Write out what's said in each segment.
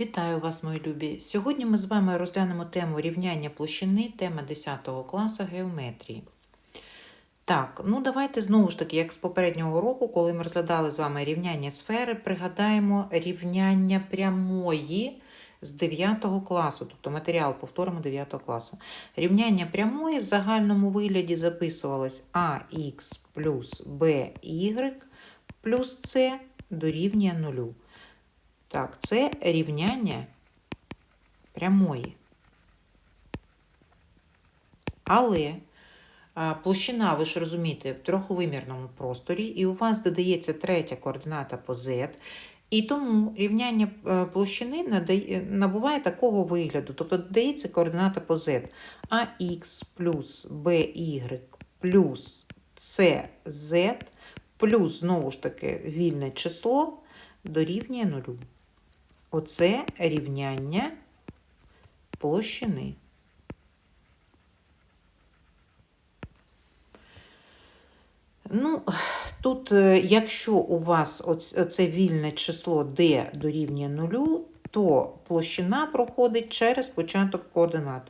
Вітаю вас, мої любі! Сьогодні ми з вами розглянемо тему рівняння площини, тема 10 класу геометрії. Так, ну давайте знову ж таки, як з попереднього року, коли ми розглядали з вами рівняння сфери, пригадаємо рівняння прямої з 9 класу, тобто матеріал повторимо 9 класу. Рівняння прямої в загальному вигляді записувалось ax плюс by плюс c дорівнює нулю. Так, це рівняння прямої. Але площина, ви ж розумієте, в трьохвимірному просторі, і у вас додається третя координата по z, і тому рівняння е, площини набуває такого вигляду, тобто додається координата по z. ax плюс by плюс cz плюс, знову ж таки, вільне число дорівнює нулю. Оце рівняння площини. Ну, тут, е, якщо у вас оце вільне число d дорівнює нулю, то площина проходить через початок координат.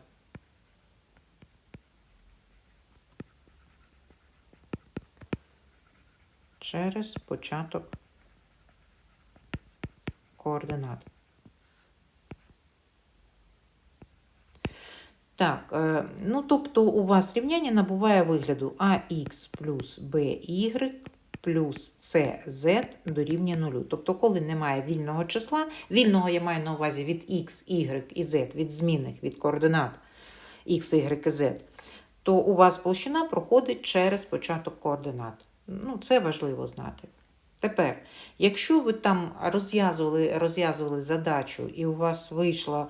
Через початок координат. Так, е, ну тобто у вас рівняння набуває вигляду ax плюс by плюс cz дорівнює нулю. Тобто, коли немає вільного числа, вільного я маю на увазі від x, y і z, від змінних, від координат x, y і z, то у вас площина проходить через початок координат. Ну, це важливо знати. Тепер, якщо ви там розв'язували розв'язували задачу, і у вас вийшло ем,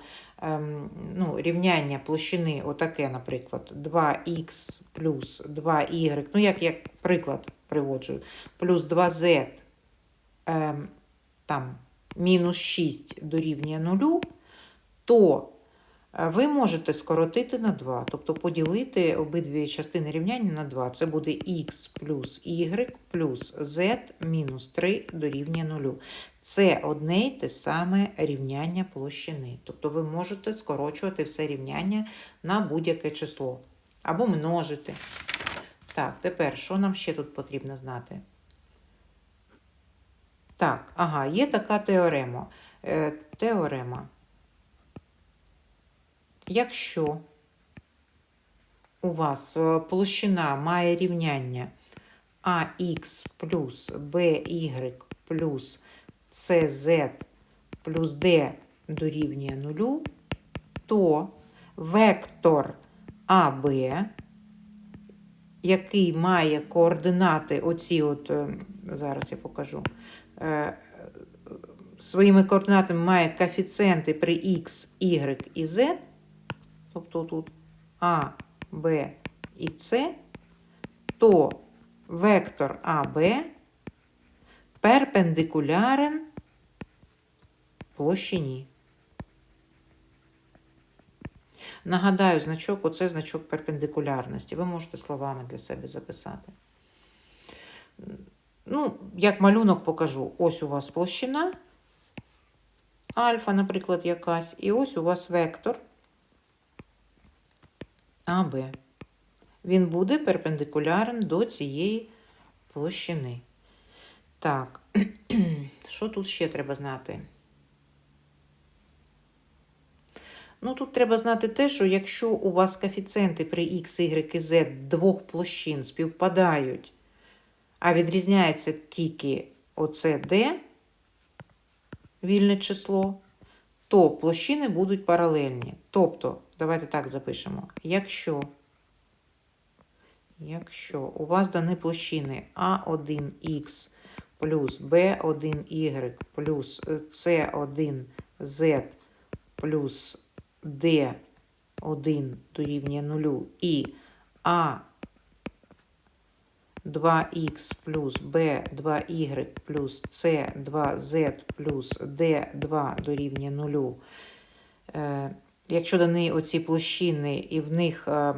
ну, рівняння площини, отаке, наприклад, 2х плюс 2y, ну, як я приклад приводжу, плюс 2z ем, там, мінус 6 дорівнює 0, то ви можете скоротити на 2, тобто поділити обидві частини рівняння на 2. Це буде х плюс y плюс z мінус 3 дорівнює 0. Це одне й те саме рівняння площини. Тобто ви можете скорочувати все рівняння на будь-яке число. Або множити. Так, тепер що нам ще тут потрібно знати? Так, ага, є така теорема. Е, теорема. Якщо у вас е, площина має рівняння ax плюс by плюс cz плюс d дорівнює нулю, то вектор АБ, який має координати, оці от, е, зараз я покажу, е, своїми координатами має коефіцієнти при x, y і z, тобто тут А, Б і С, то вектор АБ перпендикулярен площині. Нагадаю, значок оце значок перпендикулярності. Ви можете словами для себе записати. Ну, як малюнок покажу. Ось у вас площина альфа, наприклад, якась, і ось у вас вектор АБ. Він буде перпендикулярен до цієї площини. Так, що тут ще треба знати? Ну, тут треба знати те, що якщо у вас коефіцієнти при X, Y і Z двох площин співпадають, а відрізняється тільки оце D, вільне число, то площини будуть паралельні. Тобто, давайте так запишемо. Якщо, якщо у вас дані площини А1х плюс Б1Y плюс С1Z плюс D1 дорівнює 0 і А 2х плюс b2y плюс c2z плюс d2 дорівнює 0. Якщо дані оці площини і в них е,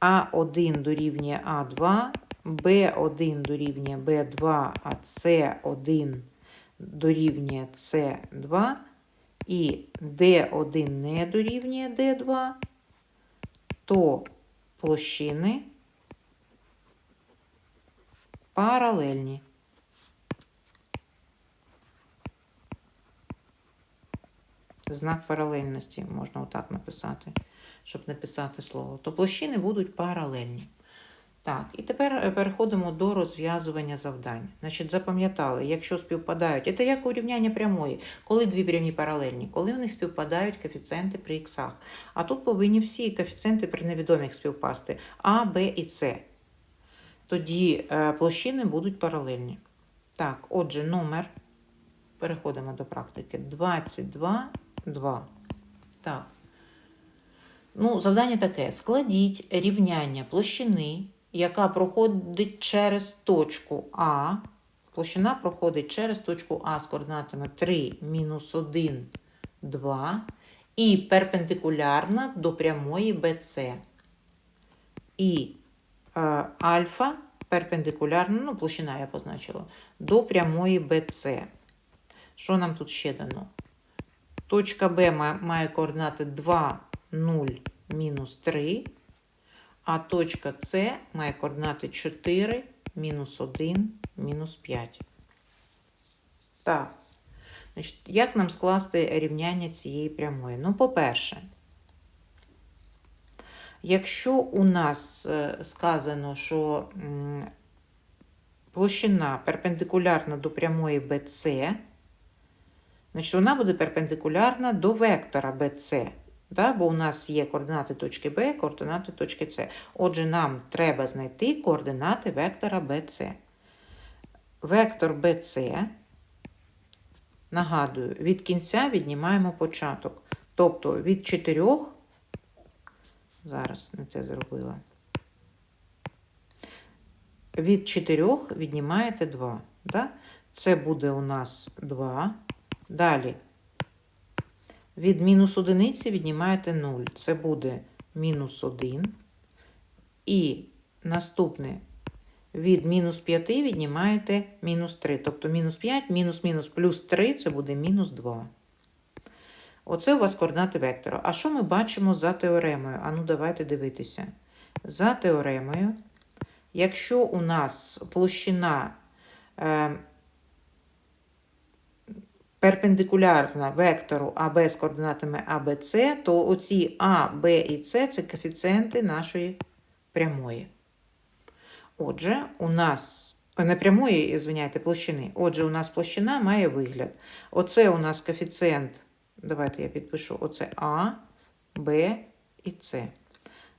А1 дорівнює А2, Б1 дорівнює Б2, а С1 дорівнює С2, і D1 не дорівнює D2, то площини паралельні. Знак паралельності можна отак написати, щоб не писати слово. То площини будуть паралельні. Так, і тепер е, переходимо до розв'язування завдань. Значить, запам'ятали, якщо співпадають, це як урівняння прямої, коли дві прямі паралельні, коли в них співпадають коефіцієнти при іксах. А тут повинні всі коефіцієнти при невідомих співпасти А, Б і С. Тоді е, площини будуть паралельні. Так, отже, номер. Переходимо до практики. 22, 2. Так. Ну, завдання таке: складіть рівняння площини, яка проходить через точку А. Площина проходить через точку А з координатами 3, мінус 1, 2 і перпендикулярна до прямої BC. І е, альфа перпендикулярна, ну, площина я позначила, до прямої BC. Що нам тут ще дано? Точка Б має координати 2, 0, мінус 3, а точка С має координати 4, мінус 1, мінус 5. Так. Значить, як нам скласти рівняння цієї прямої? Ну, по-перше, якщо у нас е, сказано, що площина перпендикулярна до прямої BC, значить вона буде перпендикулярна до вектора BC. Да? Бо у нас є координати точки Б, координати точки С. Отже, нам треба знайти координати вектора BC. Вектор BC, нагадую, від кінця віднімаємо початок. Тобто від 4, зараз не те зробила. Від 4 віднімаєте 2. Да? Це буде у нас 2. Далі. Від мінус одиниці віднімаєте 0. Це буде мінус 1. І наступне від мінус 5 віднімаєте мінус 3. Тобто мінус 5, мінус мінус плюс 3 це буде мінус 2. Оце у вас координати вектора. А що ми бачимо за теоремою? А ну давайте дивитися. За теоремою, якщо у нас площина е, перпендикулярна вектору АБ з координатами АБЦ, то оці А, Б і С це коефіцієнти нашої прямої. Отже, у нас не прямої, звиняйте, площини. Отже, у нас площина має вигляд. Оце у нас коефіцієнт, давайте я підпишу, оце А, Б і С.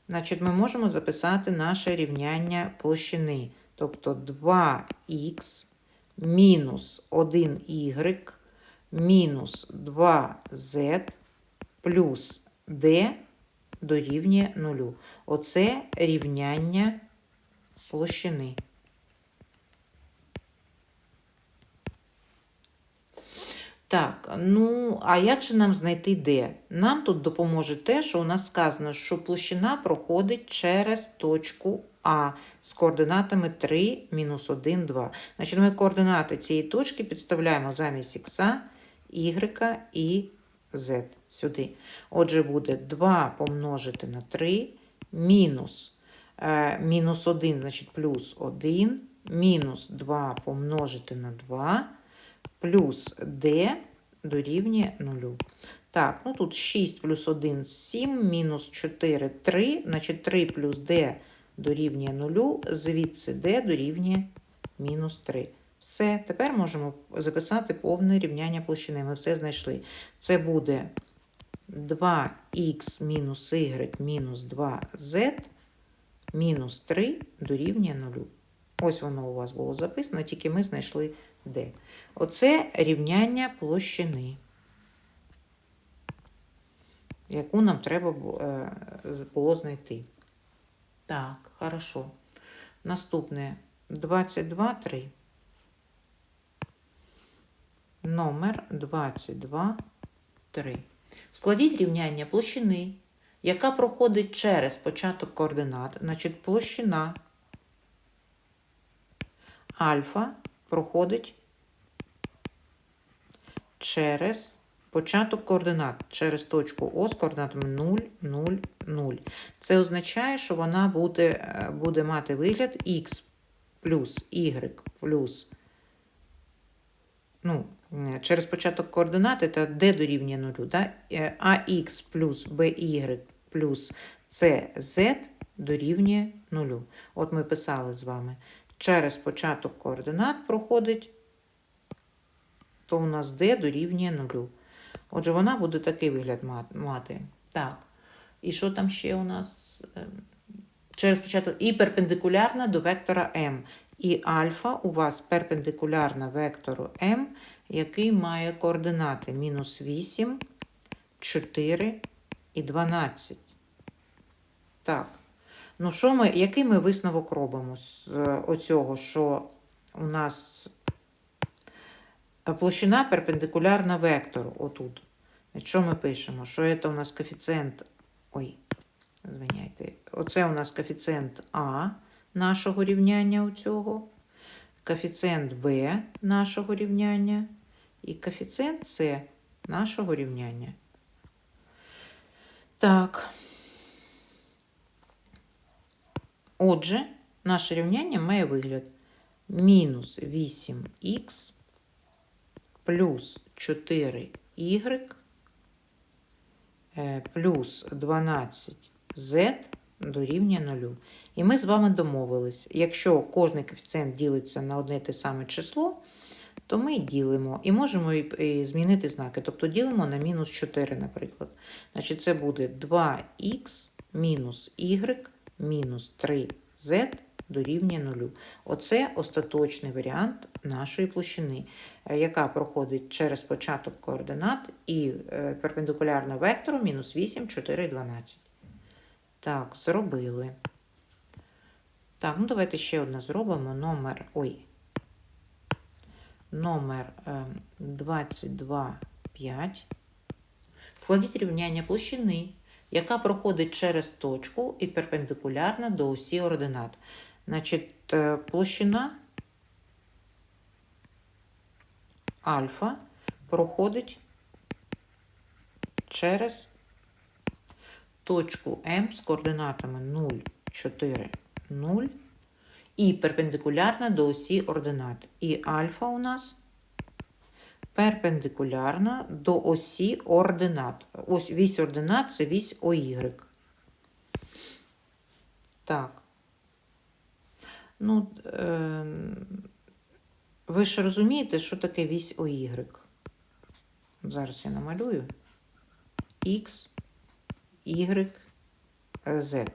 Значить, ми можемо записати наше рівняння площини. Тобто 2х мінус 1y мінус 2z плюс d дорівнює 0. Оце рівняння площини. Так, ну, а як же нам знайти d? Нам тут допоможе те, що у нас сказано, що площина проходить через точку А з координатами 3, мінус 1, 2. Значить, ми координати цієї точки підставляємо замість х, y і z сюди. Отже, буде 2 помножити на 3, мінус, е, мінус 1, значить плюс 1, мінус 2 помножити на 2, плюс d дорівнює 0. Так, ну тут 6 плюс 1 7, мінус 4 3, значить 3 плюс d дорівнює 0, звідси d дорівнює мінус 3. Все, тепер можемо записати повне рівняння площини. Ми все знайшли. Це буде 2х мінус y мінус 2z мінус 3 дорівнює 0. Ось воно у вас було записано, тільки ми знайшли d. Оце рівняння площини, яку нам треба е, було знайти. Так, хорошо. Наступне 22, 3. Номер 22, 3. Складіть рівняння площини, яка проходить через початок координат. Значить, площина альфа проходить через початок координат через точку О з координатами 0, 0, 0. Це означає, що вона буде, е, буде мати вигляд х плюс y плюс ну, через початок координати та d дорівнює 0, да? Е, ax плюс by плюс cz дорівнює 0. От ми писали з вами. Через початок координат проходить, то у нас d дорівнює 0. Отже, вона буде такий вигляд мати. Так. І що там ще у нас? Ем, Через початок і перпендикулярна до вектора m. І альфа у вас перпендикулярна вектору m, який має координати мінус 8, 4 і 12. Так. Ну, що ми, який ми висновок робимо з е, оцього, що у нас площина перпендикулярна вектору отут. Що ми пишемо? Що це у нас коефіцієнт. Ой, звиняйте. Оце у нас коефіцієнт А нашого рівняння у цього, коефіцієнт Б нашого рівняння і коефіцієнт С нашого рівняння. Так. Отже, наше рівняння має вигляд мінус 8х плюс 4y е, плюс 12z дорівнює 0. І ми з вами домовились, якщо кожний коефіцієнт ділиться на одне те саме число, то ми ділимо і можемо і, змінити знаки. Тобто ділимо на мінус 4, наприклад. Значить, це буде 2х мінус y мінус 3z дорівнює 0. Оце остаточний варіант нашої площини, е, яка проходить через початок координат і е, перпендикулярно вектору мінус 8, 4 12. Так, зробили. Так, ну давайте ще одне зробимо. Номер. Ой. Номер е, 22,5. Складіть рівняння площини, яка проходить через точку і перпендикулярна до осі ординат. Значить, е, площина альфа проходить через точку М з координатами 0, 4, 0 і перпендикулярна до осі ординат. І альфа у нас перпендикулярна до осі ординат. Ось вісь ординат це вісь ОY. Так. Ну, е, ви ж розумієте, що таке вісь ОY. Зараз я намалюю. Х, Y, Z.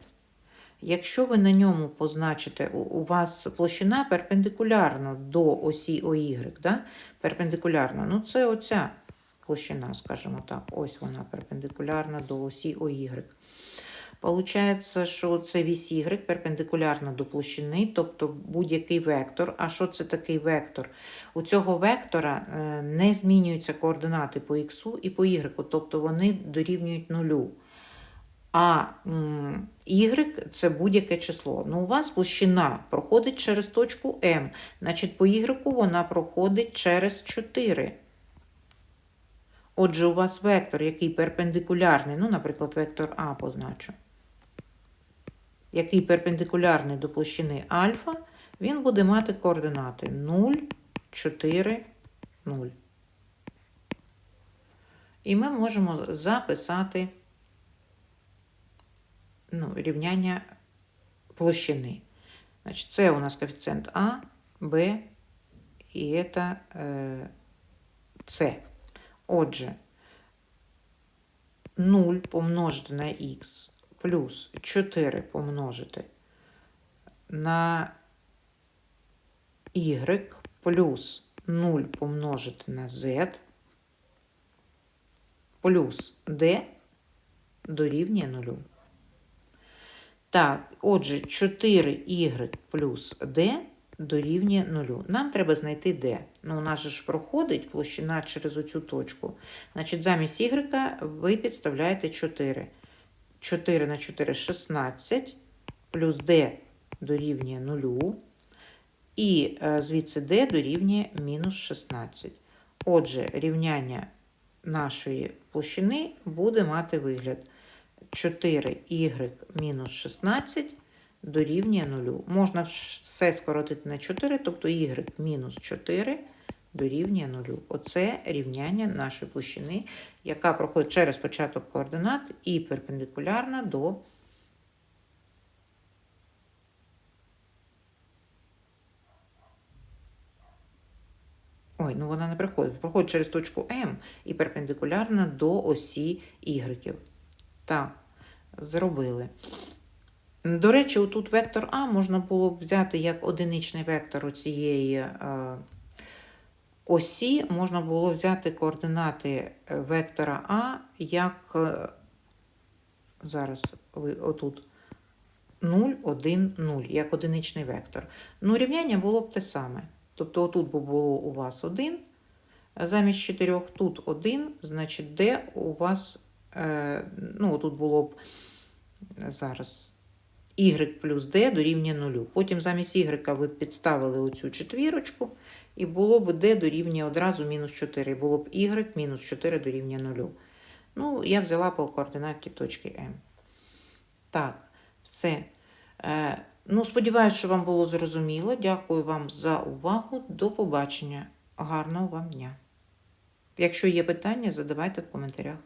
Якщо ви на ньому позначите, у, вас площина перпендикулярна до осі ОY, да? перпендикулярна, ну це оця площина, скажімо так, ось вона перпендикулярна до осі ОY. Получається, що це вісь Y перпендикулярна до площини, тобто будь-який вектор. А що це такий вектор? У цього вектора е, не змінюються координати по Х і по Y, тобто вони дорівнюють нулю. А y це будь-яке число. Ну, у вас площина проходить через точку М. Значить, по y вона проходить через 4. Отже, у вас вектор, який перпендикулярний, ну, наприклад, вектор А позначу, який перпендикулярний до площини альфа, він буде мати координати 0, 4, 0. І ми можемо записати ну, рівняння площини. Значить, це у нас коефіцієнт А, Б і це е, С. Отже, 0 помножити на х плюс 4 помножити на y плюс 0 помножити на z плюс d дорівнює 0. Так, отже, 4y плюс d дорівнює 0. Нам треба знайти d. Ну, у нас же ж проходить площина через оцю точку. Значить, замість y ви підставляєте 4. 4 на 4 – 16, плюс d дорівнює 0. І е, звідси d дорівнює мінус 16. Отже, рівняння нашої площини буде мати вигляд 4y мінус 16 дорівнює 0. Можна все скоротити на 4, тобто y мінус 4 дорівнює 0. Оце рівняння нашої площини, яка проходить через початок координат і перпендикулярна до Ой, ну вона не приходить. Проходить через точку М і перпендикулярна до осі Y. Так, зробили. До речі, отут вектор А можна було б взяти як одиничний вектор цієї е, осі, можна було взяти координати е, вектора А як е, зараз отут 0, 1, 0, як одиничний вектор. Ну, рівняння було б те саме. Тобто отут було у вас 1, замість 4 тут 1, значить, де у вас, ну, тут було б зараз y плюс d дорівнює 0. Потім замість y ви підставили оцю четвірочку, і було б d дорівнює одразу мінус 4. Було б y мінус 4 дорівнює 0. Ну, я взяла по координаті точки М. Так, все. Е, ну, сподіваюся, що вам було зрозуміло. Дякую вам за увагу. До побачення. Гарного вам дня. Якщо є питання, задавайте в коментарях.